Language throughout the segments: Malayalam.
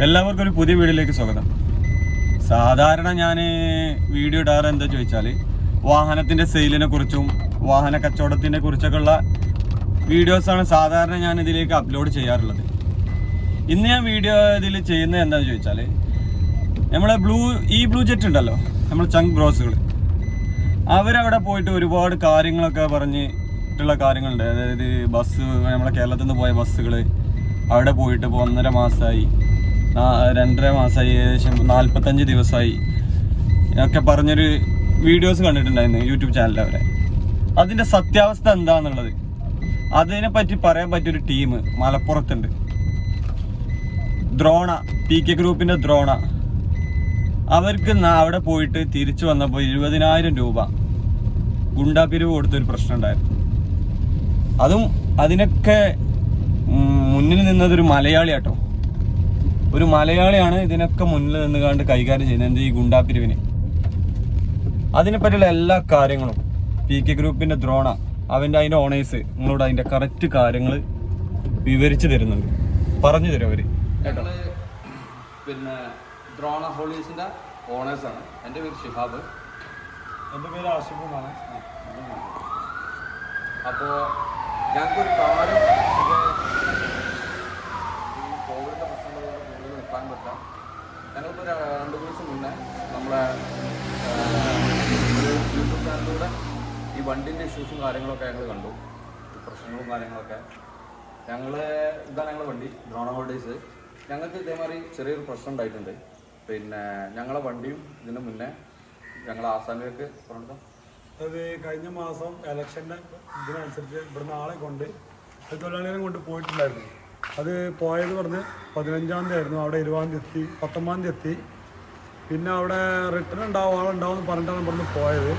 എല്ലാവർക്കും ഒരു പുതിയ വീഡിയോയിലേക്ക് സ്വാഗതം. സാധാരണ ഞാൻ വീഡിയോ ഇടാറ് എന്താ ചോദിച്ചാൽ വാഹനത്തിന്റെ സെയിലിനെ കുറിച്ചും വാഹന കച്ചവടത്തിനെ കുറിച്ചൊക്കെ ഉള്ള വീഡിയോസാണ് സാധാരണ ഞാൻ ഇതിലേക്ക് അപ്ലോഡ് ചെയ്യാറുള്ളത്. ഇന്ന് ഞാൻ വീഡിയോ ഇതിൽ ചെയ്യുന്നത് എന്താണെന്ന് ചോദിച്ചാൽ നമ്മളെ ബ്ലൂ ഈ ബ്ലൂ ജെറ്റ് ഉണ്ടല്ലോ നമ്മൾ ചങ്ക് ബ്രോസുകൾ അവരവിടെ പോയിട്ട് ഒരുപാട് കാര്യങ്ങളൊക്കെ പറഞ്ഞിട്ടുള്ള കാര്യങ്ങളുണ്ട്. അതായത് ബസ് നമ്മളെ കേരളത്തിൽ നിന്ന് പോയ ബസ്സുകൾ അവിടെ പോയിട്ട് ഇപ്പോൾ ഒന്നര മാസമായി രണ്ടര മാസമായി ഏകദേശം നാൽപ്പത്തഞ്ച് ദിവസമായി ഒക്കെ പറഞ്ഞൊരു വീഡിയോസ് കണ്ടിട്ടുണ്ടായിരുന്നു യൂട്യൂബ് ചാനലിൽ അവരെ. അതിന്റെ സത്യാവസ്ഥ എന്താണെന്നുള്ളത് അതിനെ പറ്റി പറയാൻ പറ്റിയൊരു ടീം മലപ്പുറത്തുണ്ട്. ദ്രോണ പി കെ ഗ്രൂപ്പിന്റെ ദ്രോണ. അവർക്ക് അവിടെ പോയിട്ട് തിരിച്ചു വന്നപ്പോൾ ഇരുപതിനായിരം രൂപ ഗുണ്ടാപിരിവ് കൊടുത്തൊരു പ്രശ്നം ഉണ്ടായിരുന്നു. അതും അതിനൊക്കെ മുന്നിൽ നിന്നതൊരു മലയാളി ആട്ടോ ഒരു മലയാളിയാണ് ഇതിനൊക്കെ മുന്നിൽ നിന്ന് കണ്ട് കൈകാര്യം ചെയ്യുന്നത്. എന്ത് ഈ ഗുണ്ടാപ്പിരിവിനെ അതിനെപ്പറ്റിയുള്ള എല്ലാ കാര്യങ്ങളും പി കെ ഗ്രൂപ്പിന്റെ ദ്രോണ അവന്റെ അതിന്റെ ഓണേഴ്സ് നിങ്ങളോട് അതിന്റെ കറക്റ്റ് കാര്യങ്ങൾ വിവരിച്ചു തരുന്നുണ്ട്. പറഞ്ഞു തരും അവർ. പിന്നെ ദ്രോണ ഹോളീസിന്റെ ഓണേഴ്സാണ് ആണ്. എന്റെ പേര് ഷിഹാബ്. എന്റെ പേര് ആഷിഫുമാണ് അപ്പോൾ ഞങ്ങൾക്കൊരു കാര്യം ഇത് ഈ കോവിഡിന്റെ പ്രശ്നങ്ങൾ കൊണ്ട് കൂടുതൽ പറ്റാം. ഞങ്ങളിപ്പോൾ രണ്ട് ദിവസം മുന്നേ നമ്മളെ യൂട്യൂബ് ചാനലിലൂടെ ഈ വണ്ടിന്റെ ഇഷ്യൂസും കാര്യങ്ങളൊക്കെ ഞങ്ങൾ കണ്ടു. പ്രശ്നങ്ങളും കാര്യങ്ങളൊക്കെ. ഞങ്ങൾ ഇതാണ് ഞങ്ങളുടെ വണ്ടി ഡ്രോൺ ഹോൾഡേഴ്സ് ഞങ്ങൾക്ക് ഇതേമാതിരി ചെറിയൊരു പ്രശ്നം ഉണ്ടായിട്ടുണ്ട്. പിന്നെ ഞങ്ങളെ വണ്ടിയും ഇതിന് മുന്നേ ഞങ്ങൾ ആസാമിലേക്ക് പറഞ്ഞു അത് കഴിഞ്ഞ മാസം ഇലക്ഷന്റെ ഇതിനനുസരിച്ച് ഇവിടുന്ന് ആളെ കൊണ്ട് തൊഴിലാളികളെ കൊണ്ട് പോയിട്ടുണ്ടായിരുന്നു. അത് പോയത് പറഞ്ഞ് പതിനഞ്ചാം തീയതി ആയിരുന്നു. അവിടെ ഇരുപതാം തീയതി എത്തി പത്തൊമ്പതാം തീയതി എത്തി. പിന്നെ അവിടെ റിട്ടേൺ ഉണ്ടാവും ആളുണ്ടാവും പറഞ്ഞിട്ടാണ് ഇവിടുന്ന് പോയത്.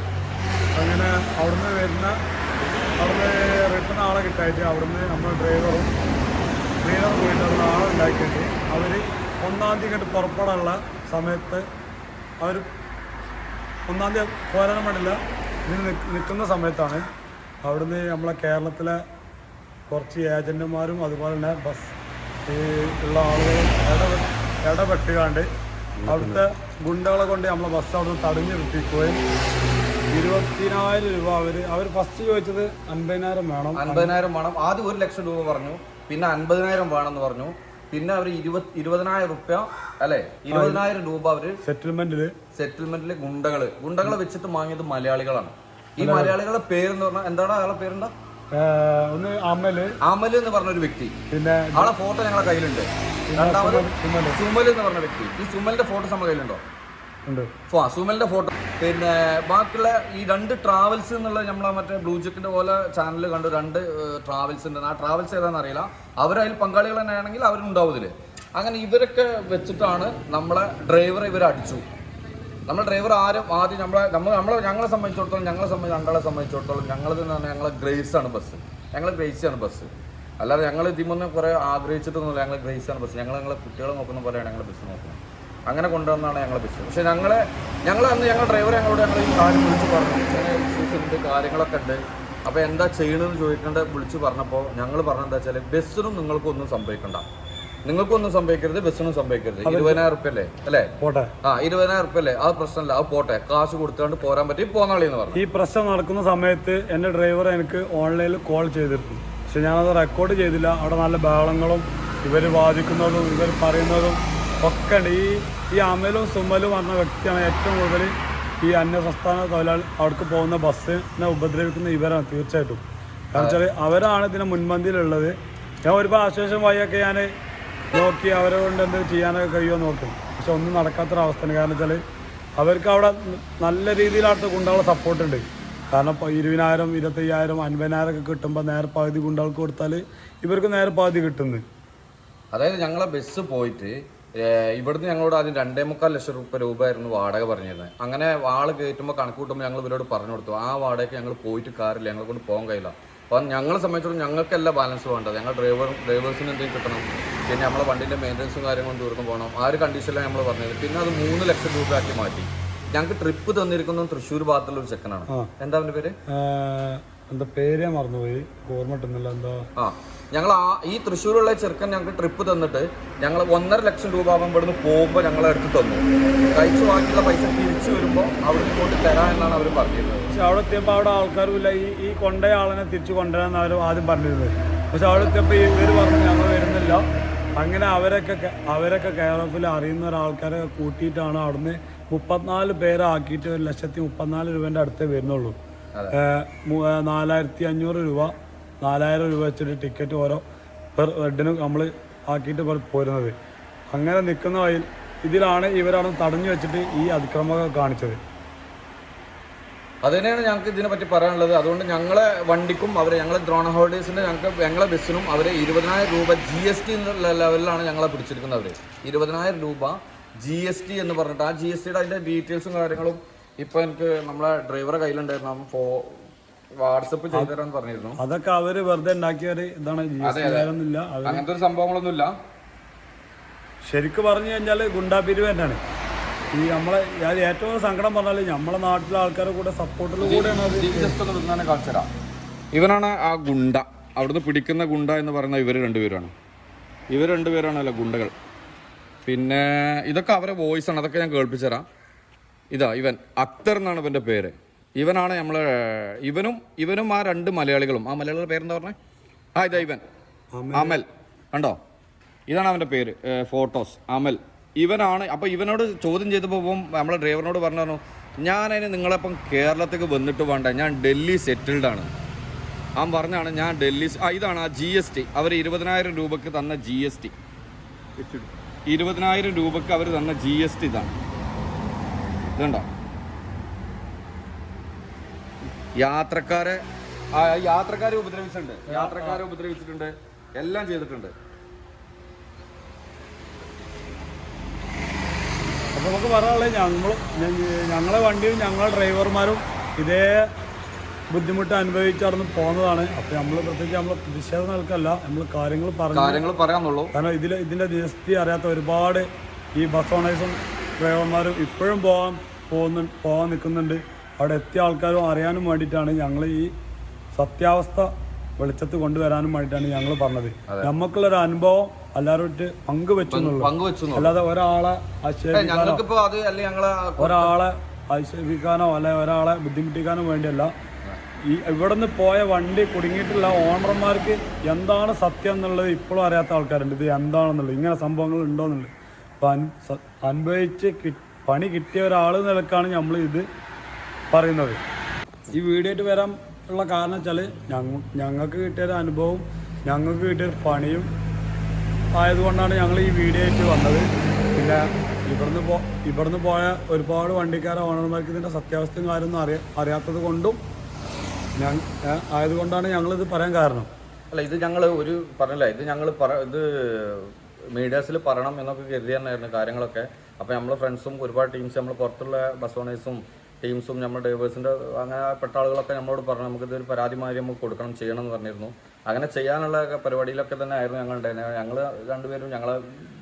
അങ്ങനെ അവിടുന്ന് വരുന്ന അവിടുന്ന് റിട്ടേൺ ആളെ കിട്ടായിട്ട് അവിടുന്ന് നമ്മുടെ ഡ്രൈവറും ഡ്രൈവർ പോയിട്ട് അവിടെ ആളെ അവർ ഒന്നാം തീയതി കണ്ട് പുറപ്പെടാനുള്ള സമയത്ത് അവർ ഒന്നാം തീയതി പോരാനും പാടില്ല ഇതിന് നിൽക്കുന്ന സമയത്താണ് അവിടുന്ന് നമ്മളെ കേരളത്തിലെ കുറച്ച് ഏജന്റുമാരും അതുപോലെ തന്നെ ബസ് ഉള്ള ആളുകളും ഇടപെ ഇടപെട്ടുകാണ്ട് അവിടുത്തെ ഗുണ്ടകളെ കൊണ്ട് നമ്മളെ ബസ് അവിടെ തടഞ്ഞു നിർത്തിക്കുകയും ഇരുപത്തിനായിരം രൂപ അവർ അവർ ഫസ്റ്റ് ചോദിച്ചത് അൻപതിനായിരം വേണം. അൻപതിനായിരം വേണം. ആദ്യം ഒരു ലക്ഷം രൂപ പറഞ്ഞു. പിന്നെ അൻപതിനായിരം വേണമെന്ന് പറഞ്ഞു. പിന്നെ അവർ ഇരുപത് ഇരുപതിനായിരം റുപ്യ അല്ലെ? ഇരുപതിനായിരം രൂപ അവർ സെറ്റിൽമെന്റിൽ സെറ്റിൽമെന്റിലെ ഗുണ്ടകൾ. ഗുണ്ടകളെ വെച്ചിട്ട് വാങ്ങിയത് മലയാളികളാണ്. ഈ മലയാളികളുടെ പേര് എന്ന് പറഞ്ഞാൽ എന്താണ്? അയാളുടെ പേരെന്താ? ഒന്ന് അമൽ അമൽ എന്ന് പറഞ്ഞ ഒരു വ്യക്തി. പിന്നെ ആളെ ഫോട്ടോ ഞങ്ങളുടെ കയ്യിലുണ്ട്. രണ്ടാമത് സുമൽ എന്ന് പറഞ്ഞ വ്യക്തി. ഈ സുമലിന്റെ ഫോട്ടോ നമ്മുടെ കയ്യിലുണ്ടോ? ഉണ്ട്. ഫോ- സുമലിന്റെ ഫോട്ടോ. പിന്നെ ബാക്കിയുള്ള ഈ രണ്ട് ട്രാവൽസ് എന്നുള്ള നമ്മളെ മറ്റേ ബ്ലൂ ചെക്കിന്റെ പോലെ ചാനൽ കണ്ടു രണ്ട് ട്രാവൽസ് ഉണ്ട്. ആ ട്രാവൽസ് ഏതാണെന്ന് അറിയില്ല. അവരതിൽ പങ്കാളികൾ തന്നെയാണെങ്കിൽ അവരുണ്ടാവും ഇതിൽ അങ്ങനെ ഇവരൊക്കെ വെച്ചിട്ടാണ് നമ്മളെ ഡ്രൈവറെ ഇവർ നമ്മളെ ഡ്രൈവർ ആരും ആദ്യം നമ്മളെ നമ്മൾ നമ്മളെ ഞങ്ങളെ സംബന്ധിച്ചിടത്തോളം ഞങ്ങളെ സംബന്ധിച്ച് ഞങ്ങളെ സംബന്ധിച്ചിടത്തോളം ഞങ്ങളത് എന്ന് പറഞ്ഞാൽ ഞങ്ങളെ ഗ്രേസ് ആണ് ബസ്. ഞങ്ങൾ ആണ് ബസ്. അല്ലാതെ ഞങ്ങൾ ഇതിമൊന്നും കുറേ ആഗ്രഹിച്ചിട്ടൊന്നുമില്ല ഞങ്ങൾ ഗ്രേസ് ആണ് ബസ്. ഞങ്ങൾ ഞങ്ങളെ കുട്ടികളെ നോക്കുന്ന പോലെയാണ് ഞങ്ങൾ ബസ് നോക്കുന്നത്. അങ്ങനെ കൊണ്ടുവന്നാണ് ഞങ്ങൾ ബസ്. പക്ഷെ ഞങ്ങളെ ഞങ്ങൾ അന്ന് ഞങ്ങൾ ഡ്രൈവർ ഞങ്ങളോട് ഞങ്ങൾ ഈ കാര്യം വിളിച്ച് പറഞ്ഞു. ഇങ്ങനെ ഇഷ്യൂസ് ഉണ്ട് കാര്യങ്ങളൊക്കെ ഉണ്ട്. അപ്പോൾ എന്താ ചെയ്യണമെന്ന് ചോദിക്കേണ്ടത് വിളിച്ച് പറഞ്ഞപ്പോൾ ഞങ്ങൾ പറഞ്ഞെന്താ വെച്ചാൽ ബസ്സിനും നിങ്ങൾക്കൊന്നും സംഭവിക്കണ്ട. നിങ്ങൾക്കൊന്നും സംഭവിക്കരുത് ബസ്സിനും സംഭവിക്കരുത്. ഇരുപതിനായിരം റുപ്യ അല്ലേ? അല്ലേ? പോട്ടെ. ആ ഇരുപതിനായിരം റുപ്യ അല്ലേ? അത് പ്രശ്നമില്ല അത് പോട്ടെ. കാശ് കൊടുത്തുകൊണ്ട് പോരാൻ പറ്റി പോന്നാളി എന്ന് പറഞ്ഞു. ഈ പ്രശ്നം നടക്കുന്ന സമയത്ത് എന്റെ ഡ്രൈവർ എനിക്ക് ഓൺലൈനിൽ കോൾ ചെയ്തിരുന്നു. പക്ഷെ ഞാനത് റെക്കോർഡ് ചെയ്തില്ല. അവിടെ നല്ല ബഹളങ്ങളും ഇവർ വാദിക്കുന്നതും ഇവർ പറയുന്നതും ഒക്കെ ഉണ്ട്. ഈ ഈ അമലും സുമലും പറഞ്ഞ വ്യക്തിയാണ് ഏറ്റവും കൂടുതൽ ഈ അന്യ സംസ്ഥാന തൊഴിലാളി അവർക്ക് പോകുന്ന ബസ്സിനെ ഉപദ്രവിക്കുന്ന ഇവരാണ് തീർച്ചയായിട്ടും. കാരണം വെച്ചാൽ അവരാണ് ഇതിന് മുൻപന്തിയിലുള്ളത്. ഞാൻ ഒരുപാട് ആശ്വാസമായൊക്കെ ഞാൻ നോക്കി അവരെ കൊണ്ട് എന്ത് ചെയ്യാനൊക്കെ കഴിയുമോ നോക്കും. പക്ഷെ ഒന്നും നടക്കാത്തൊരവസ്ഥയാണ്. കാരണം വെച്ചാൽ അവർക്ക് അവിടെ നല്ല രീതിയിൽ അടുത്ത ഗുണ്ടകളെ സപ്പോർട്ട് ഉണ്ട്. കാരണം ഇപ്പോൾ ഇരുപതിനായിരം ഇരുപത്തയ്യായിരം അൻപതിനായിരം ഒക്കെ കിട്ടുമ്പോൾ നേരെ പകുതി ഗുണ്ടകൾക്ക് കൊടുത്താൽ ഇവർക്ക് നേരെ പകുതി കിട്ടുന്നു. അതായത് ഞങ്ങളെ ബസ് പോയിട്ട് ഇവിടുന്ന് ഞങ്ങളോട് ആദ്യം രണ്ടേ മുക്കാൽ ലക്ഷം രൂപ രൂപയായിരുന്നു വാടക പറഞ്ഞിരുന്നത്. അങ്ങനെ ആൾ കയറ്റുമ്പോൾ കണക്ക് കൂട്ടുമ്പോൾ ഞങ്ങൾ ഇവരോട് പറഞ്ഞു കൊടുത്തു. ആ വാടകയ്ക്ക് ഞങ്ങൾ പോയിട്ട് കാറില്ല ഞങ്ങളെ കൊണ്ട് പോകാൻ കഴിയില്ല. അപ്പം ഞങ്ങളെ സംബന്ധിച്ചിടത്തോളം ഞങ്ങൾക്കല്ല ബാലൻസ് വേണ്ടത്. ഞങ്ങൾ ഡ്രൈവർ ഡ്രൈവേഴ്സിന് എന്തെങ്കിലും കിട്ടണം. പിന്നെ നമ്മളെ വണ്ടിന്റെ മെയിന്റനൻസും കാര്യങ്ങളും തീർന്നു പോകണം ആ ഒരു കണ്ടീഷനിലാണ് നമ്മൾ പറഞ്ഞത്. പിന്നെ അത് മൂന്ന് ലക്ഷം രൂപയാക്കി മാറ്റി. ഞങ്ങൾക്ക് ട്രിപ്പ് തന്നിരിക്കുന്നത് തൃശ്ശൂർ ഭാഗത്തുള്ള ഒരു ചെക്കനാണ്. എന്താ അവന്റെ പേര്? എന്താ പേര് മറന്നുപോയി. ഓർമ്മ എന്താ? ആ ഞങ്ങൾ ആ ഈ തൃശ്ശൂരുള്ള ചെറുക്കൻ ഞങ്ങൾക്ക് ട്രിപ്പ് തന്നിട്ട് ഞങ്ങൾ ഒന്നര ലക്ഷം രൂപ ആകുമ്പോൾ ഇവിടുന്ന് പോകുമ്പോൾ ഞങ്ങൾ എടുത്ത് തന്നു. കഴിച്ച് ബാക്കിയുള്ള പൈസ തിരിച്ചു വരുമ്പോൾ അവിടെ പോയിട്ട് തരാം എന്നാണ് അവർ പറഞ്ഞിരുന്നത്. പക്ഷെ അവിടെ എത്തിയപ്പോൾ അവിടെ ആൾക്കാരുമില്ല ഈ ഈ കൊണ്ടയാളനെ ആളിനെ തിരിച്ചു കൊണ്ടുവരാമെന്ന് അവർ ആദ്യം പറഞ്ഞിരുന്നത്. പക്ഷെ അവിടെ എത്തിയപ്പോൾ ഇവർ പറഞ്ഞു ഞങ്ങൾ വരുന്നില്ല. അങ്ങനെ അവരൊക്കെ അവരൊക്കെ കെയർ ഓഫിൽ അറിയുന്ന ഒരാൾക്കാരെ കൂട്ടിയിട്ടാണ് അവിടുന്ന് മുപ്പത്തിനാല് പേരാക്കിയിട്ട് ഒരു ലക്ഷത്തി മുപ്പത്തിനാല് രൂപേന്റെ അടുത്തേ വരുന്നുള്ളൂ. നാലായിരത്തി അഞ്ഞൂറ് രൂപ നാലായിരം രൂപ വെച്ചിട്ട് ടിക്കറ്റ് ഓരോ പെർ ഹെഡിനും നമ്മൾ ആക്കിയിട്ട് പോരുന്നത്. അങ്ങനെ നിൽക്കുന്ന ഇതിലാണ് ഇവരാണ് തടഞ്ഞു വെച്ചിട്ട് ഈ അതിക്രമമൊക്കെ കാണിച്ചത്. അത് തന്നെയാണ് ഞങ്ങൾക്ക് ഇതിനെ പറ്റി പറയാനുള്ളത്. അതുകൊണ്ട് ഞങ്ങളെ വണ്ടിക്കും അവരെ ഞങ്ങളെ ഡ്രോൺ ഹോൾഡേഴ്സിന്റെ ഞങ്ങൾക്ക് ഞങ്ങളെ ബസ്സിനും അവരെ ഇരുപതിനായിരം രൂപ ജി എസ് ടി എന്നുള്ള ലെവലിലാണ് ഞങ്ങളെ പിടിച്ചിരിക്കുന്നത് അവർ ഇരുപതിനായിരം രൂപ ജി എസ് ടി എന്ന് പറഞ്ഞിട്ട് ആ ജി എസ് ടിയുടെ അതിന്റെ ഡീറ്റെയിൽസും കാര്യങ്ങളും ഇപ്പൊ എനിക്ക് നമ്മളെ ഡ്രൈവറെ കയ്യിലുണ്ടായിരുന്നു. ഫോ വാട്സപ്പ് ചെയ്തുതരാന്ന് പറഞ്ഞിരുന്നു. അതൊക്കെ അവർ വെറുതെ ഇതാണ് അവർ അങ്ങനത്തെ ഒരു സംഭവങ്ങളൊന്നുമില്ല. ശരിക്കും പറഞ്ഞു കഴിഞ്ഞാൽ ഗുണ്ടാപിരിവ് തന്നെയാണ്. ഈ നമ്മളെ ഞാൻ ഏറ്റവും സങ്കടം പറഞ്ഞാൽ നമ്മളെ നാട്ടിലെ ആൾക്കാരുടെ കൂടെ സപ്പോർട്ടിൽ കൂടെയാണ് കാണിച്ചുതരാം ഇവനാണ് ആ ഗുണ്ട. അവിടുന്ന് പിടിക്കുന്ന ഗുണ്ട എന്ന് പറയുന്ന ഇവർ രണ്ടുപേരാണ്. ഇവർ രണ്ടുപേരാണല്ലോ ഗുണ്ടകൾ. പിന്നെ ഇതൊക്കെ അവരെ വോയിസ് ആണ്. അതൊക്കെ ഞാൻ കേൾപ്പിച്ചുതരാം. ഇതാ ഇവൻ അക്തർ എന്നാണ് ഇവന്റെ പേര്. ഇവനാണ് നമ്മൾ ഇവനും ഇവനും ആ രണ്ട് മലയാളികളും. ആ മലയാളികളുടെ പേരെന്താ പറഞ്ഞേ? ആ ഇതാ ഇവൻ. അമൽ. കണ്ടോ? ഇതാണ് അവന്റെ പേര്. ഫോട്ടോസ്. അമൽ. ഇവനാണ് അപ്പോൾ ഇവനോട് ചോദ്യം ചെയ്തപ്പോൾ നമ്മളെ ഡ്രൈവറിനോട് പറഞ്ഞു ഞാൻ ഞാനതിന് നിങ്ങളെപ്പം കേരളത്തേക്ക് വന്നിട്ട് വേണ്ട ഞാൻ ഡൽഹി സെറ്റിൽഡ് ആണ്. അവൻ പറഞ്ഞാണ് ഞാൻ ഡൽഹി ആ ഇതാണ് ആ ജി എസ് ടി അവർ ഇരുപതിനായിരം രൂപക്ക് തന്ന ജി എസ് ടി ഇരുപതിനായിരം രൂപക്ക് അവർ തന്ന ജി എസ് ടി ഇതാണ്. ഇതുണ്ടോ? യാത്രക്കാരെ ആ, യാത്രക്കാരെ ഉപദ്രവിച്ചിട്ടുണ്ട് യാത്രക്കാരെ ഉപദ്രവിച്ചിട്ടുണ്ട് എല്ലാം ചെയ്തിട്ടുണ്ട്. അപ്പോൾ നമുക്ക് പറയാനുള്ളത് ഞങ്ങളും ഞങ്ങളെ വണ്ടിയും ഞങ്ങളെ ഡ്രൈവർമാരും ഇതേ ബുദ്ധിമുട്ട് അനുഭവിച്ചാണ് പോകുന്നതാണ് അപ്പോൾ നമ്മൾ പ്രത്യേകിച്ച് നമ്മൾ പ്രതിഷേധം നൽകല്ല നമ്മൾ കാര്യങ്ങൾ പറഞ്ഞു കാര്യങ്ങൾ പറയാന്നുള്ളൂ. കാരണം ഇതിൽ ഇതിന്റെ നിജസ്ഥിതി അറിയാത്ത ഒരുപാട് ഈ ബസ് ഓണേഴ്സും ഡ്രൈവർമാരും ഇപ്പോഴും പോകാൻ പോകുന്നു പോകാൻ നിൽക്കുന്നുണ്ട് അവിടെ എത്തിയ ആൾക്കാരും അറിയാനും വേണ്ടിയിട്ടാണ് ഞങ്ങൾ ഈ സത്യാവസ്ഥ വെളിച്ചത്ത് കൊണ്ടുവരാനും വേണ്ടിയിട്ടാണ് ഞങ്ങൾ പറഞ്ഞത്. നമുക്കുള്ളൊരു അനുഭവം എല്ലാവരും പങ്കുവെച്ചു അല്ലാതെ ഒരാളെ ആക്ഷേപിക്കാനോ ഞങ്ങൾക്കിപ്പോ അത് അല്ലെ ഞങ്ങളെ ഒരാളെ ആക്ഷേപിക്കാനോ അല്ലെ ഒരാളെ ബുദ്ധിമുട്ടിക്കാനോ വേണ്ടിയല്ല. ഈ ഇവിടെ നിന്ന് പോയ വണ്ടി കുടുങ്ങിയിട്ടുള്ള ഓണർമാർക്ക് എന്താണ് സത്യം എന്നുള്ളത് ഇപ്പോഴും അറിയാത്ത ആൾക്കാരുണ്ട്. ഇത് എന്താണെന്നുള്ളത് ഇങ്ങനെ സംഭവങ്ങൾ ഉണ്ടോന്നുള്ളത്. അപ്പം അനുഭവിച്ച് പണി കിട്ടിയ ഒരാൾ നിലക്കാണ് നമ്മൾ ഇത് പറയുന്നത്. ഈ വീഡിയോ ആയിട്ട് വരാൻ ഉള്ള കാരണം വെച്ചാൽ ഞങ്ങ ഞങ്ങൾക്ക് കിട്ടിയൊരു അനുഭവം ഞങ്ങൾക്ക് കിട്ടിയൊരു പണിയും ആയതുകൊണ്ടാണ് ഞങ്ങൾ ഈ വീഡിയോ ആയിട്ട് വന്നത്. പിന്നെ ഇവിടുന്ന് പോ ഇവിടുന്ന് പോയ ഒരുപാട് വണ്ടിക്കാരെ ഓണർമാർക്ക് ഇതിന്റെ സത്യാവസ്ഥയും കാര്യമൊന്നും അറിയ അറിയാത്തത് കൊണ്ടും ആയതുകൊണ്ടാണ് ഞങ്ങളിത് പറയാൻ കാരണം. അല്ല ഇത് ഞങ്ങൾ ഒരു പറഞ്ഞില്ല ഇത് ഞങ്ങൾ പറ ഇത് മീഡിയാസിൽ പറയണം എന്നൊക്കെ കരുതി തന്നെയായിരുന്നു കാര്യങ്ങളൊക്കെ. അപ്പോൾ നമ്മളെ ഫ്രണ്ട്സും ഒരുപാട് ടീംസ് നമ്മൾ പുറത്തുള്ള ബസ് ഓണേഴ്സും ടീംസും നമ്മുടെ ഡ്രൈവേഴ്സിന്റെ അങ്ങനെ പെട്ട ആളുകളൊക്കെ നമ്മളോട് പറഞ്ഞു നമുക്കിത് ഒരു പരാതി മാതിരി നമുക്ക് കൊടുക്കണം ചെയ്യണം എന്ന് പറഞ്ഞിരുന്നു. അങ്ങനെ ചെയ്യാനുള്ള പരിപാടിയിലൊക്കെ തന്നെ ആയിരുന്നു ഞങ്ങൾ ഉണ്ടായിരുന്നത്. ഞങ്ങൾ രണ്ടുപേരും ഞങ്ങളെ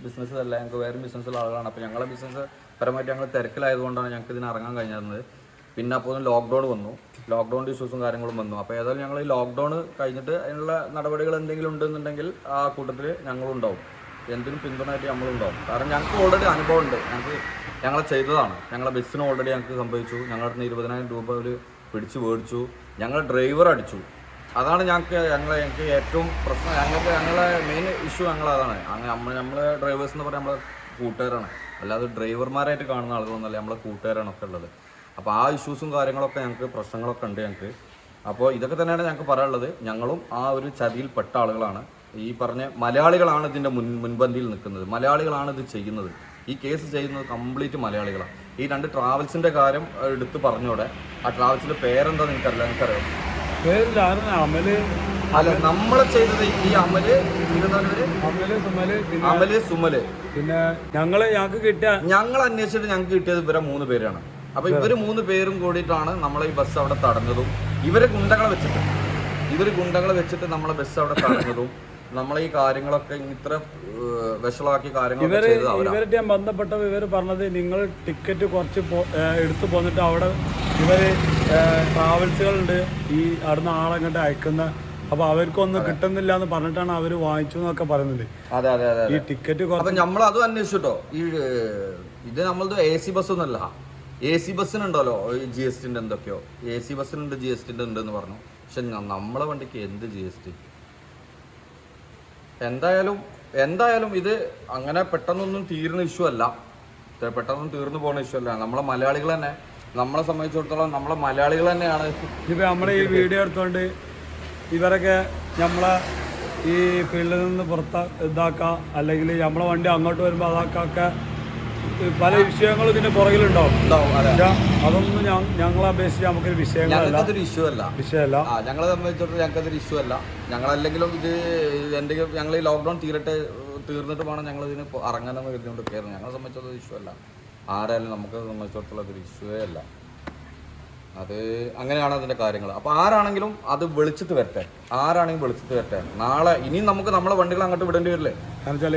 ബിസിനസ് അല്ല ഞങ്ങൾക്ക് വേറെ ബിസിനസ്സുള്ള ആളുകളാണ്. അപ്പോൾ ഞങ്ങളെ ബിസിനസ് പരമായിട്ട് ഞങ്ങൾ തിരക്കിലായതുകൊണ്ടാണ് ഞങ്ങൾക്ക് ഇതിന് ഇറങ്ങാൻ കഴിഞ്ഞിരുന്നത്. പിന്നെ അപ്പോൾ ലോക്ക്ഡൗൺ വന്നു. ലോക്ക്ഡൗൺ ഇഷ്യൂസും കാര്യങ്ങളും വന്നു. അപ്പോൾ ഏതായാലും ഞങ്ങൾ ഈ ലോക്ക്ഡൗൺ കഴിഞ്ഞിട്ട് അതിനുള്ള നടപടികൾ എന്തെങ്കിലും ഉണ്ടെന്നുണ്ടെങ്കിൽ ആ കൂട്ടത്തിൽ ഞങ്ങളും ഉണ്ടാവും. എന്തിനും പിന്തുണയായിട്ട് നമ്മളുണ്ടാവും കാരണം ഞങ്ങൾക്ക് ഓൾറെഡി അനുഭവം ഉണ്ട്. ഞങ്ങൾക്ക് ഞങ്ങളെ ചെയ്തതാണ്. ഞങ്ങളെ ബസ്സിന് ഓൾറെഡി ഞങ്ങൾക്ക് സംഭവിച്ചു. ഞങ്ങളുടെ നിന്ന് ഇരുപതിനായിരം രൂപ ഒരു പിടിച്ച് മേടിച്ചു. ഞങ്ങളെ ഡ്രൈവർ അടിച്ചു. അതാണ് ഞങ്ങൾക്ക് ഞങ്ങളെ ഞങ്ങൾക്ക് ഏറ്റവും പ്രശ്നം. ഞങ്ങൾക്ക് ഞങ്ങളെ മെയിൻ ഇഷ്യൂ ഞങ്ങൾ അതാണ്. നമ്മൾ നമ്മളെ ഡ്രൈവേഴ്സ് എന്ന് പറഞ്ഞാൽ നമ്മളെ കൂട്ടുകാരാണ്. അല്ലാതെ ഡ്രൈവർമാരായിട്ട് കാണുന്ന ആളുകളൊന്നുമല്ല. നമ്മളെ കൂട്ടുകാരാണ് ഒക്കെ ഉള്ളത്. അപ്പോൾ ആ ഇഷ്യൂസും കാര്യങ്ങളൊക്കെ ഞങ്ങൾക്ക് പ്രശ്നങ്ങളൊക്കെ ഉണ്ട് ഞങ്ങൾക്ക്. അപ്പോൾ ഇതൊക്കെ തന്നെയാണ് ഞങ്ങൾക്ക് പറയാനുള്ളത്. ഞങ്ങളും ആ ഒരു ചതിയിൽ പെട്ട ആളുകളാണ്. ഈ പറഞ്ഞ മലയാളികളാണ് ഇതിന്റെ മുൻ മുൻപന്തിയിൽ നിൽക്കുന്നത്. മലയാളികളാണ് ഇത് ചെയ്യുന്നത്. ഈ കേസ് ചെയ്യുന്നത് കംപ്ലീറ്റ് മലയാളികളാണ്. ഈ രണ്ട് ട്രാവൽസിന്റെ കാര്യം എടുത്ത് പറഞ്ഞോടെ. ആ ട്രാവൽസിന്റെ പേരെന്താ നിനക്കറിയില്ല? നിനക്കറിയാം? പേരില്ല ആരാണ്? അമൽ. അല്ല നമ്മളെ ചെയ്തത് ഈ അമൽ സുമൽ അമൽ സുമൽ. പിന്നെ ഞങ്ങൾ ഞങ്ങൾക്ക് കിട്ടിയ ഞങ്ങൾ അന്വേഷിച്ചിട്ട് ഞങ്ങൾക്ക് കിട്ടിയത് ഇവരെ മൂന്ന് പേരാണ്. അപ്പൊ ഇവർ മൂന്ന് പേരും കൂടിയിട്ടാണ് നമ്മളെ ഈ ബസ് അവിടെ തടഞ്ഞതും. ഇവർ ഗുണ്ടകളെ വെച്ചിട്ട്. ഇവർ ഗുണ്ടകളെ വെച്ചിട്ട് നമ്മളെ ബസ് അവിടെ തടഞ്ഞതും. നമ്മളെ ഈ കാര്യങ്ങളൊക്കെ ഇത്ര വിഷളാക്കി കാര്യങ്ങൾ ഇവരുടെ ഞാൻ ബന്ധപ്പെട്ട ഇവർ പറഞ്ഞത് നിങ്ങൾ ടിക്കറ്റ് കുറച്ച് എടുത്തു പോന്നിട്ട് അവിടെ ഇവർ ട്രാവൽസുകളുണ്ട് ഈ അവിടുന്ന് ആളെ ഇങ്ങോട്ട് അയക്കുന്ന. അപ്പൊ അവർക്കൊന്നും കിട്ടുന്നില്ല എന്ന് പറഞ്ഞിട്ടാണ് അവർ വാങ്ങിച്ചു എന്നൊക്കെ പറയുന്നത്. അതെ അതെ അതെ ഈ ടിക്കറ്റ് അപ്പൊ നമ്മൾ അത് അന്വേഷിച്ചിട്ടോ? ഈ ഇത് നമ്മളത് എ സി ബസ് ഒന്നല്ല എ സി ബസ്സിനുണ്ടല്ലോ ജി എസ് ടിന്റെ എന്തൊക്കെയോ. എ സി ബസ്സിനുണ്ട് ജി എസ് ടിന്റെ ഉണ്ട് എന്ന് പറഞ്ഞു. പക്ഷെ നമ്മളെ വണ്ടിക്ക് എന്ത് ജി എസ് ടി? എന്തായാലും എന്തായാലും ഇത് അങ്ങനെ പെട്ടെന്നൊന്നും തീരുന്ന ഇഷ്യൂ അല്ല. പെട്ടെന്നൊന്നും തീർന്നു പോകുന്ന ഇഷ്യൂ അല്ല. നമ്മളെ മലയാളികൾ തന്നെ നമ്മളെ സംബന്ധിച്ചിടത്തോളം നമ്മളെ മലയാളികൾ തന്നെയാണ് ഇപ്പൊ നമ്മളെ ഈ വീഡിയോ എടുത്തുകൊണ്ട് ഇവരൊക്കെ നമ്മളെ ഈ ഫീൽഡിൽ നിന്ന് പുറത്ത ഇതാക്കാം അല്ലെങ്കിൽ നമ്മളെ വണ്ടി അങ്ങോട്ട് വരുമ്പോൾ അതാക്കൊക്കെ പല വിഷയങ്ങളും ഇതിന്റെ പുറകിലുണ്ടാവും. അതൊന്നും ഞങ്ങൾ ഞങ്ങളെ അപേക്ഷിച്ച് നമുക്കൊരു വിഷയങ്ങളല്ല. ഞങ്ങൾക്കതൊരു ഇഷ്യൂ അല്ല. വിഷയമല്ല. ഞങ്ങളെ സംബന്ധിച്ചിടത്തോളം ഞങ്ങൾക്ക് അതൊരു ഇഷ്യൂ അല്ല. ഞങ്ങളല്ലെങ്കിലും ഇത് എന്തെങ്കിലും ഞങ്ങൾ ഈ ലോക്ക്ഡൗൺ തീരട്ടെ തീർന്നിട്ട് വേണം ഞങ്ങൾ ഇതിന് ഇപ്പൊ കരുതുകൊണ്ട് കയറും ഞങ്ങളെ സംബന്ധിച്ചിടത്തോളം ഇഷ്യൂ അല്ല. ആരായാലും നമുക്ക് സംബന്ധിച്ചിടത്തോളം അതൊരു ഇഷ്യൂവേ അല്ല. അത് അങ്ങനെയാണ് അതിന്റെ കാര്യങ്ങൾ. അപ്പൊ ആരാണെങ്കിലും അത് വെളിച്ചത്ത് വരട്ടെ. ആരാണെങ്കിലും വെളിച്ചത്ത് വരട്ടെ. നാളെ ഇനിയും നമുക്ക് നമ്മളെ വണ്ടികൾ അങ്ങോട്ട് വിടേണ്ടി വരില്ലേ? കാരണം വെച്ചാൽ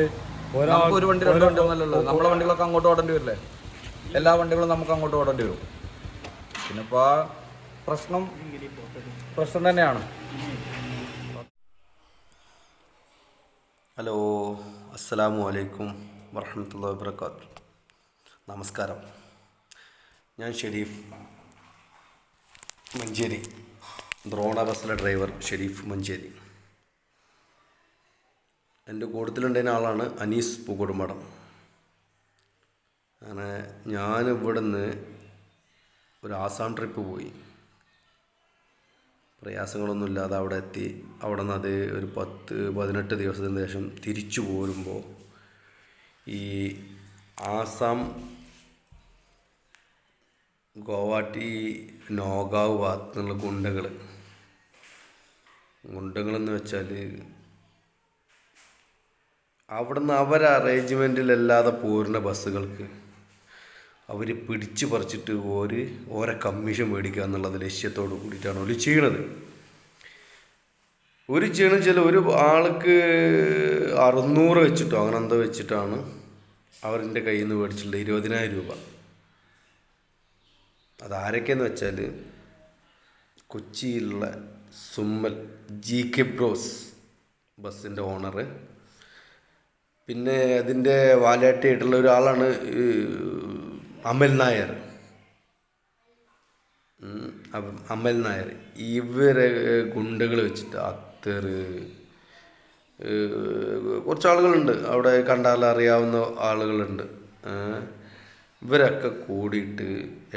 നമുക്ക് ഒരു വണ്ടി രണ്ട് വണ്ടി ഒന്നല്ലല്ലോ നമ്മളെ വണ്ടികളൊക്കെ അങ്ങോട്ട് ഓടേണ്ടി വരില്ലേ? എല്ലാ വണ്ടികളും നമുക്ക് അങ്ങോട്ട് ഓടേണ്ടി വരും. പിന്നെ ഇപ്പൊ പ്രശ്നം പ്രശ്നം തന്നെയാണ്. ഹലോ അസ്സലാമു അലൈക്കും വറഹമത്തുള്ള വബർക്കാത്തു നമസ്കാരം. ഞാൻ ഷെരീഫ് മഞ്ചേരി. ദ്രോണ ബസ്സിലെ ഡ്രൈവർ ഷെരീഫ് മഞ്ചേരി. എന്റെ കൂട്ടത്തിലുണ്ടായിരുന്ന ആളാണ് അനീസ് പൂക്കോടുമടം അങ്ങനെ ഞാൻ ഇവിടുന്ന് ഒരു ആസാം ട്രിപ്പ് പോയി. പ്രയാസങ്ങളൊന്നുമില്ലാതെ അവിടെ എത്തി. അവിടെ നിന്ന് അത് ഒരു പത്ത് പതിനെട്ട് ദിവസത്തിന് ശേഷം തിരിച്ചു പോരുമ്പോൾ ഈ ആസാം ഗോവാട്ടി നോഗാവ് ഭാഗത്തുള്ള ഗുണ്ടകൾ ഗുണ്ടകളെന്ന് വെച്ചാൽ അവിടുന്ന് അവരെ അറേഞ്ച്മെന്റിലല്ലാതെ പോരുന്ന ബസ്സുകൾക്ക് അവർ പിടിച്ചു പറിച്ചിട്ട് ഓര് ഓരോ കമ്മീഷൻ മേടിക്കുക എന്നുള്ളത് ലക്ഷ്യത്തോട് കൂടിയിട്ടാണ് അവർ ചെയ്യണത്. ഒരു ചെയ്യണം ചില ഒരു ആൾക്ക് അറുന്നൂറ് വെച്ചിട്ടോ അങ്ങനെ എന്തോ വെച്ചിട്ടാണ് അവരിന്റെ കയ്യിൽ നിന്ന് മേടിച്ചിട്ടുള്ളത് ഇരുപതിനായിരം രൂപ. അതാരൊക്കെയെന്ന് വെച്ചാൽ കൊച്ചിയിലുള്ള സുമ്മൽ ജി കെ ബ്രോസ് ബസ്സിന്റെ ഓണറ് പിന്നെ അതിന്റെ വാലാട്ടിയായിട്ടുള്ള ഒരാളാണ് അമൽ നായർ. അമൽ നായർ. ഇവരെ ഗുണ്ടകൾ വെച്ചിട്ട് അത്തർ കുറച്ച് ആളുകളുണ്ട് അവിടെ കണ്ടാൽ അറിയാവുന്ന ആളുകളുണ്ട്. ഇവരൊക്കെ കൂടിയിട്ട്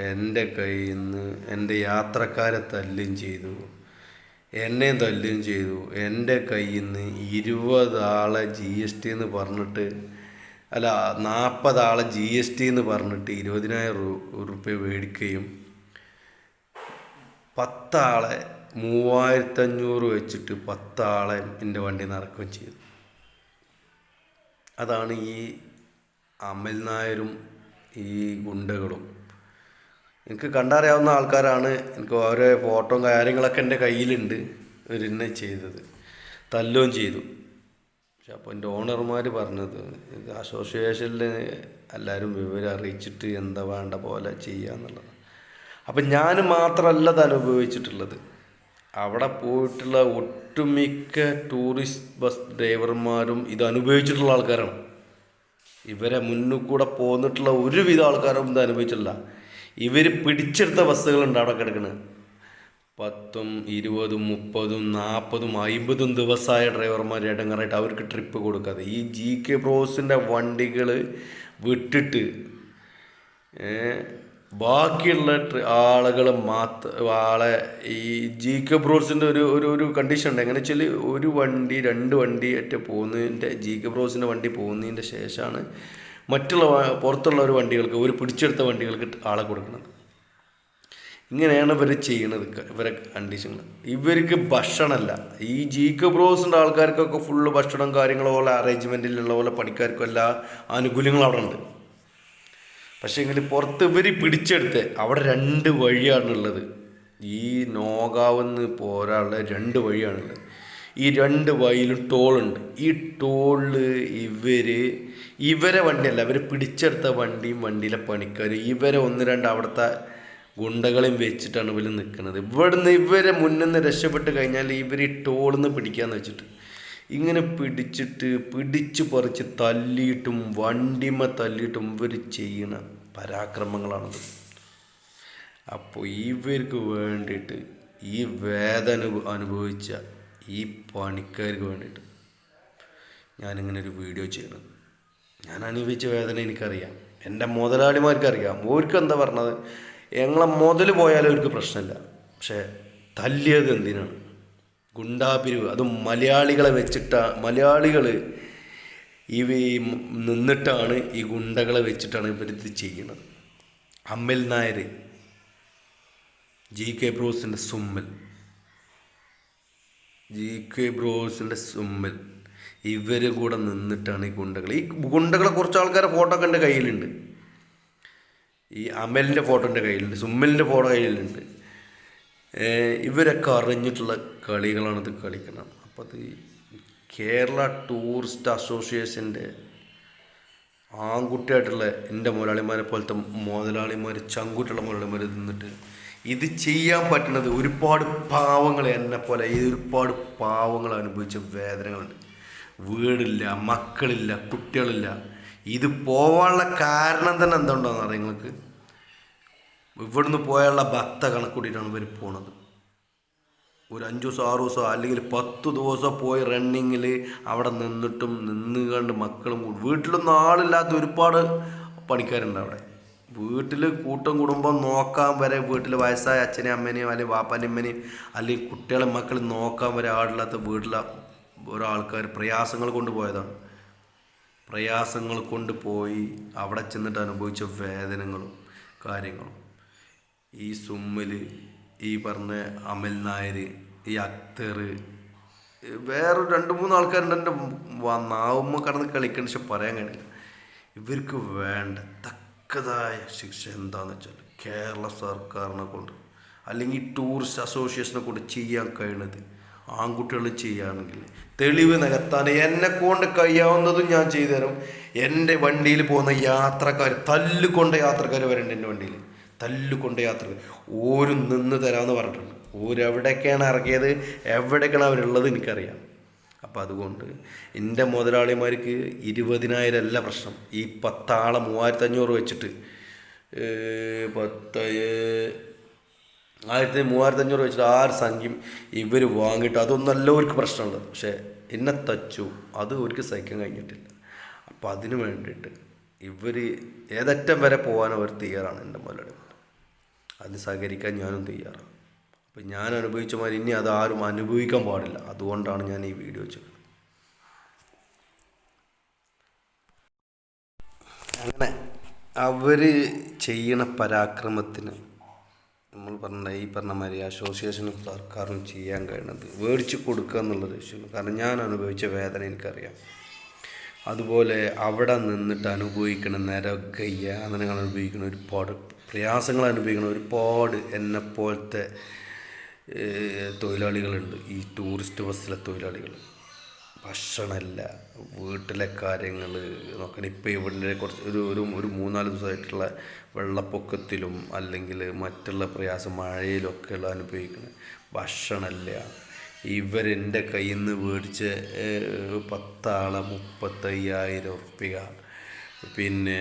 എന്റെ കയ്യിൽ നിന്ന് എന്റെ യാത്രക്കാരെ തല്ലും ചെയ്തു. എന്നെയും തല്ലുകയും ചെയ്തു. എന്റെ കയ്യിൽ നിന്ന് ഇരുപതാളെ ജി എസ് ടി എന്ന് പറഞ്ഞിട്ട് അല്ല നാൽപ്പതാളെ ജി എസ് ടി എന്ന് പറഞ്ഞിട്ട് ഇരുപതിനായിരം റുപ്യ മേടിക്കുകയും പത്താളെ മൂവായിരത്തഞ്ഞൂറ് വെച്ചിട്ട് പത്താളെ എന്റെ വണ്ടി നടക്കുകയും ചെയ്തു. അതാണ് ഈ അമൽ നായരും ഈ ഗുണ്ടകളും. എനിക്ക് കണ്ടറിയാവുന്ന ആൾക്കാരാണ്. എനിക്ക് ഓരോ ഫോട്ടോയും കാര്യങ്ങളൊക്കെ എന്റെ കയ്യിലുണ്ട്. ഇവരെന്നെ ചെയ്തത്. തല്ലുകയും ചെയ്തു. പക്ഷെ അപ്പോൾ എന്റെ ഓണർമാർ പറഞ്ഞത് ഇത് അസോസിയേഷനിൽ എല്ലാവരും വിവരം അറിയിച്ചിട്ട് എന്താ വേണ്ട പോലെ ചെയ്യുക എന്നുള്ളത്. അപ്പം ഞാൻ മാത്രമല്ല ഇത് അനുഭവിച്ചിട്ടുള്ളത്. അവിടെ പോയിട്ടുള്ള ഒട്ടുമിക്ക ടൂറിസ്റ്റ് ബസ് ഡ്രൈവർമാരും ഇത് അനുഭവിച്ചിട്ടുള്ള ആൾക്കാരാണ്. ഇവരെ മുന്നിൽ കൂടെ പോന്നിട്ടുള്ള ഒരുവിധ ആൾക്കാരും ഇത് അനുഭവിച്ചിട്ടില്ല. ഇവർ പിടിച്ചെടുത്ത ബസ്സുകളുണ്ട് അവിടെ കിടക്കുന്നത് പത്തും ഇരുപതും മുപ്പതും നാൽപ്പതും അമ്പതും ദിവസമായ ഡ്രൈവർമാർ ഇടങ്ങറായിട്ട് അവർക്ക് ട്രിപ്പ് കൊടുക്കാതെ. ഈ ജി കെ ബ്രോസിന്റെ വണ്ടികൾ വിട്ടിട്ട് ബാക്കിയുള്ള ആളുകൾ മാത്ര ആളെ ഈ ജി കെ ബ്രോസിന്റെ ഒരു ഒരു ഒരു കണ്ടീഷൻ ഉണ്ട്. എങ്ങനെ വെച്ചാൽ ഒരു വണ്ടി രണ്ട് വണ്ടി ഒറ്റ പോകുന്നതിന്റെ ജി കെ ബ്രോസിന്റെ വണ്ടി പോകുന്നതിന്റെ ശേഷമാണ് മറ്റുള്ള പുറത്തുള്ള ഒരു വണ്ടികൾക്ക് ഒരു പിടിച്ചെടുത്ത വണ്ടികൾക്ക് ആളെ കൊടുക്കുന്നത്. ഇങ്ങനെയാണ് ഇവർ ചെയ്യുന്നത് ഇവരെ കണ്ടീഷനുകൾ ഇവർക്ക് ഭക്ഷണമല്ല. ഈ ജി കെ ബ്രോസിന്റെ ആൾക്കാർക്കൊക്കെ ഫുള്ള് ഭക്ഷണം കാര്യങ്ങളോ പോലെ അറേഞ്ച്മെന്റിലുള്ള പോലെ പണിക്കാർക്കും എല്ലാ ആനുകൂല്യങ്ങളും അവിടെ ഉണ്ട്. പക്ഷേ എങ്കിൽ പുറത്ത് ഇവർ പിടിച്ചെടുത്ത് അവിടെ രണ്ട് വഴിയാണുള്ളത്. ഈ നോകാവെന്ന് പോരാനുള്ള രണ്ട് വഴിയാണുള്ളത്. ഈ രണ്ട് വഴിയിലും ടോളുണ്ട്. ഈ ടോളിൽ ഇവർ ഇവരെ വണ്ടിയല്ല ഇവർ പിടിച്ചെടുത്ത വണ്ടിയും വണ്ടിയിലെ പണിക്കാർ ഇവരെ ഒന്ന് രണ്ട് അവിടുത്തെ ഗുണ്ടകളെയും വെച്ചിട്ടാണ് ഇവർ നിൽക്കുന്നത് ഇവിടുന്ന് ഇവരെ മുന്നിൽ നിന്ന് രക്ഷപ്പെട്ട് കഴിഞ്ഞാൽ ഇവർ ഈ ടോളിന്ന് പിടിക്കാന്ന് വെച്ചിട്ട് ഇങ്ങനെ പിടിച്ചിട്ട് പിടിച്ചു പറിച്ച് തല്ലിയിട്ടും വണ്ടിമ തല്ലിയിട്ടും ഇവർ ചെയ്യുന്ന പരാക്രമങ്ങളാണത്. അപ്പോൾ ഇവർക്ക് വേണ്ടിയിട്ട് ഈ വേദന അനുഭവിച്ച ഈ പണിക്കാർക്ക് വേണ്ടിയിട്ട് ഞാനിങ്ങനെ ഒരു വീഡിയോ ചെയ്യണത്. ഞാൻ അനുഭവിച്ച വേദന എനിക്കറിയാം. എന്റെ മുതലാളിമാർക്കറിയാം. ഓർക്ക് എന്താ പറഞ്ഞത്? ഞങ്ങളെ മുതൽ പോയാലും അവർക്ക് പ്രശ്നമില്ല. പക്ഷേ തല്ലിയത് എന്തിനാണ്? ഗുണ്ടാപിരിവ്. അതും മലയാളികളെ വെച്ചിട്ട മലയാളികൾ ഈ നിന്നിട്ടാണ് ഈ ഗുണ്ടകളെ വെച്ചിട്ടാണ് ഇവരിത് ചെയ്യുന്നത്. അമ്മൽ നായർ ജി കെ ബ്രോസിന്റെ സുമ്മൽ. ജി കെ ബ്രോസിന്റെ സുമ്മൽ. ഇവർ കൂടെ നിന്നിട്ടാണ് ഈ ഗുണ്ടകൾ ഈ ഗുണ്ടകളെ കുറച്ച് ആൾക്കാരെ ഫോട്ടോ ഒക്കെ എന്റെ കയ്യിലുണ്ട്. ഈ അമലിന്റെ ഫോട്ടോ എന്റെ കയ്യിലുണ്ട് സുമ്മലിന്റെ ഫോട്ടോ കയ്യിലുണ്ട്. ഇവരൊക്കെ അറിഞ്ഞിട്ടുള്ള കളികളാണ് ഇത് കളിക്കണം അപ്പോൾ അത് കേരള ടൂറിസ്റ്റ് അസോസിയേഷന്റെ ആൺകുട്ടിയായിട്ടുള്ള എന്റെ മുതലാളിമാരെ പോലത്തെ മുതലാളിമാർ ചങ്കുട്ടുള്ള മുതലാളിമാർ നിന്നിട്ട് ഇത് ചെയ്യാൻ പറ്റുന്നത് ഒരുപാട് പാവങ്ങൾ എന്നെ പോലെ ഈ ഒരുപാട് പാവങ്ങൾ അനുഭവിച്ച വേദനകളുണ്ട്. വീടില്ല മക്കളില്ല കുട്ടികളില്ല. ഇത് പോവാനുള്ള കാരണം തന്നെ എന്തുണ്ടോന്ന് അറിയാം നിങ്ങൾക്ക്? ഇവിടുന്ന് പോയാലുള്ള ഭക്ത കണക്കൂട്ടിയിട്ടാണ് ഇവർ പോണത്. ഒരു അഞ്ചു ദിവസം ആറു ദിവസം അല്ലെങ്കിൽ പത്ത് ദിവസം പോയി റണ്ണിങ്ങിൽ അവിടെ നിന്നിട്ടും നിന്ന് കണ്ട് മക്കളും വീട്ടിലൊന്നും ആളില്ലാത്ത ഒരുപാട് പണിക്കാരുണ്ട് അവിടെ. വീട്ടിൽ കൂട്ടം കുടുംബം നോക്കാൻ വരെ വീട്ടിൽ വയസ്സായ അച്ഛനെയും അമ്മേനെയും അല്ലെങ്കിൽ വാപ്പാന്റെ അമ്മേനെയും അല്ലെങ്കിൽ കുട്ടികളെ മക്കളെ നോക്കാൻ വരെ ആളില്ലാത്ത വീട്ടിലെ ഓരോ ആൾക്കാർ പ്രയാസങ്ങൾ കൊണ്ടുപോയതാണ്. പ്രയാസങ്ങൾ കൊണ്ട് പോയി അവിടെ ചെന്നിട്ട് അനുഭവിച്ച വേദനകളും കാര്യങ്ങളും. ഈ സുമ്മിൽ ഈ പറഞ്ഞ അമൽ നായർ ഈ അക്തർ വേറെ രണ്ട് മൂന്ന് ആൾക്കാരുണ്ട് എന്റെ നാവുമ്മ കടന്ന് കളിക്കണ പക്ഷെ പറയാൻ കഴിയില്ല. ഇവർക്ക് വേണ്ട തക്കതായ ശിക്ഷ എന്താണെന്ന് വെച്ചാൽ കേരള സർക്കാരിനെ കൊണ്ട് അല്ലെങ്കിൽ ടൂറിസ്റ്റ് അസോസിയേഷനെ കൊണ്ട് ചെയ്യാൻ കഴിയണത് ആൺകുട്ടികൾ ചെയ്യുകയാണെങ്കിൽ തെളിവ് നികത്താൻ എന്നെ കൊണ്ട് കഴിയാവുന്നതും ഞാൻ ചെയ്തു തരും. എന്റെ വണ്ടിയിൽ പോകുന്ന യാത്രക്കാർ തല്ലുകൊണ്ട യാത്രക്കാർ വരണ്ട എന്റെ വണ്ടിയിൽ. തല്ലുകൊണ്ട യാത്ര ഓരും നിന്ന് തരാമെന്ന് പറഞ്ഞിട്ടുണ്ട്. ഓരെവിടേക്കാണ് ഇറങ്ങിയത് എവിടേക്കാണ് അവരുള്ളത് എനിക്കറിയാം. അപ്പം അതുകൊണ്ട് എന്റെ മുതലാളിമാർക്ക് ഇരുപതിനായിരം അല്ല പ്രശ്നം. ഈ പത്താളെ മൂവായിരത്തഞ്ഞൂറ് വെച്ചിട്ട് പത്ത് ആയിരത്തി മൂവായിരത്തി അഞ്ഞൂറ് വെച്ചിട്ട് ആറ് സംഖ്യം ഇവർ വാങ്ങിയിട്ട് അതൊന്നും എല്ലാവർക്കും പ്രശ്നമുള്ളത്. പക്ഷേ എന്നെ തച്ചു. അത് അവർക്ക് സഹിക്കാൻ കഴിഞ്ഞിട്ടില്ല. അപ്പം അതിന് വേണ്ടിയിട്ട് ഇവർ ഏതറ്റം വരെ പോകാൻ അവർ തയ്യാറാണ് എന്റെ മുതലെടുക്കുന്നത് അതിന് സഹകരിക്കാൻ ഞാനും തയ്യാറാണ്. അപ്പം ഞാൻ അനുഭവിച്ച മാതിരി ഇനി അത് ആരും അനുഭവിക്കാൻ പാടില്ല. അതുകൊണ്ടാണ് ഞാൻ ഈ വീഡിയോ ചെയ്തത് അങ്ങനെ അവർ ചെയ്യണ പരാക്രമത്തിന് പറഞ്ഞ ഈ പറഞ്ഞ മാതിരി അസോസിയേഷൻ സർക്കാരിന് ചെയ്യാൻ കഴിയുന്നത് മേടിച്ച് കൊടുക്കുക എന്നുള്ളത് കാരണം ഞാൻ അനുഭവിച്ച വേദന എനിക്കറിയാം. അതുപോലെ അവിടെ നിന്നിട്ട് അനുഭവിക്കുന്ന നരക യാതനകൾ അനുഭവിക്കുന്ന ഒരുപാട് പ്രയാസങ്ങൾ അനുഭവിക്കുന്ന ഒരുപാട് എന്നെപ്പോലത്തെ തൊഴിലാളികളുണ്ട്. ഈ ടൂറിസ്റ്റ് ബസ്സിലെ തൊഴിലാളികൾ. ഭക്ഷണമല്ല. വീട്ടിലെ കാര്യങ്ങൾ നോക്കണം. ഇപ്പോൾ ഇവിടെ കുറച്ച് ഒരു ഒരു ഒരു മൂന്നാൽ ദിവസമായിട്ടുള്ള വെള്ളപ്പൊക്കത്തിലും അല്ലെങ്കിൽ മറ്റുള്ള പ്രയാസം മഴയിലൊക്കെയുള്ള അനുഭവിക്കുന്നത്. ഭക്ഷണമല്ല. ഇവരെന്റെ കയ്യിൽ നിന്ന് മേടിച്ച പത്താളെ മുപ്പത്തയ്യായിരം ഉറുപ്പിക. പിന്നെ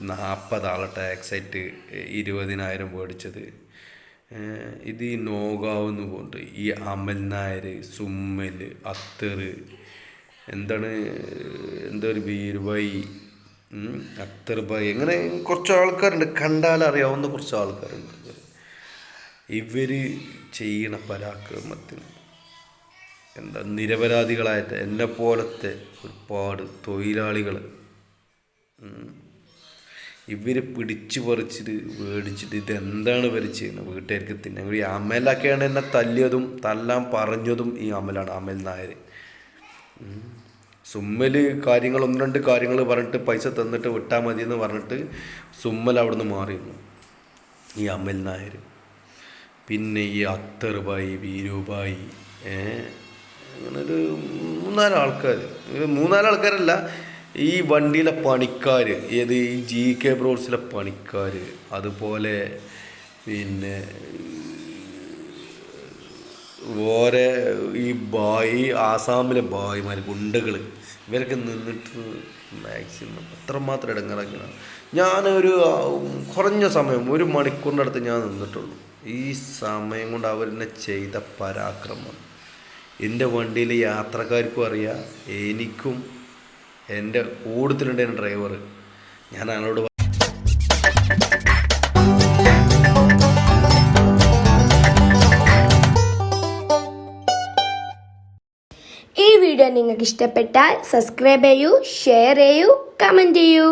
നാൽപ്പതാളെ ടാക്സായിട്ട് ഇരുപതിനായിരം മേടിച്ചത്. ഇത് ഈ നോകാവുന്ന കൊണ്ട് ഈ അമൽ നായർ സുമ്മൽ അത്തർ എന്താണ് എന്താ ഒരു ബീർബായി അക്തർ ബായി അങ്ങനെ കുറച്ച് ആൾക്കാരുണ്ട്. കണ്ടാൽ അറിയാവുന്ന കുറച്ച് ആൾക്കാരുണ്ട്. ഇവർ ചെയ്യണ പരാക്രമത്തിന് എന്താ നിരപരാധികളായിട്ട് എന്നെ പോലത്തെ ഒരുപാട് തൊഴിലാളികൾ ഇവർ പിടിച്ചു പറിച്ചിട്ട് മേടിച്ചിട്ട് ഇതെന്താണ് ഇവർ ചെയ്യുന്നത്? വീട്ടുകാർക്ക് തിന്നാൻ ഈ അമലൊക്കെയാണ് എന്നെ തല്ലിയതും തല്ലാൻ പറഞ്ഞതും ഈ അമലാണ് അമൽ നായർ സുമ്മൽ കാര്യങ്ങൾ ഒന്ന് രണ്ട് കാര്യങ്ങൾ പറഞ്ഞിട്ട് പൈസ തന്നിട്ട് വിട്ടാൽ മതി എന്ന് പറഞ്ഞിട്ട് സുമ്മൽ അവിടുന്ന് മാറിയിരുന്നു ഈ അമൽ നായർ പിന്നെ ഈ അത്തർബായി വീരുബായി ഏ അങ്ങനെ ഒരു മൂന്നാൽ ആൾക്കാർ മൂന്നാൽ ആൾക്കാരല്ല ഈ വണ്ടിയിലെ പണിക്കാർ ഏത് ഈ ജി കെ ബ്രോഡ്സിലെ പണിക്കാർ അതുപോലെ പിന്നെ ഓരോ ഈ ബായി ആസാമിലെ ബായിമാർ ഗുണ്ടകൾ ഇവരൊക്കെ നിന്നിട്ട് മാക്സിമം അത്രമാത്രം ഇടങ്ങിറങ്ങണം ഞാനൊരു കുറഞ്ഞ സമയം ഒരു മണിക്കൂറിന്റെ അടുത്ത് ഞാൻ നിന്നിട്ടുള്ളൂ. ഈ സമയം കൊണ്ട് അവരെന്നെ ചെയ്ത പരാക്രമം. എന്റെ വണ്ടിയിലെ യാത്രക്കാർക്കും അറിയാം എനിക്കും എന്റെ കൂടുതലുണ്ട് എന്റെ ഡ്രൈവർ ഞാൻ അയാളോട് ഈ വീഡിയോ നിങ്ങൾക്ക് ഇഷ്ടപ്പെട്ടാൽ സബ്സ്ക്രൈബ് ചെയ്യൂ ഷെയർ ചെയ്യൂ കമന്റ് ചെയ്യൂ.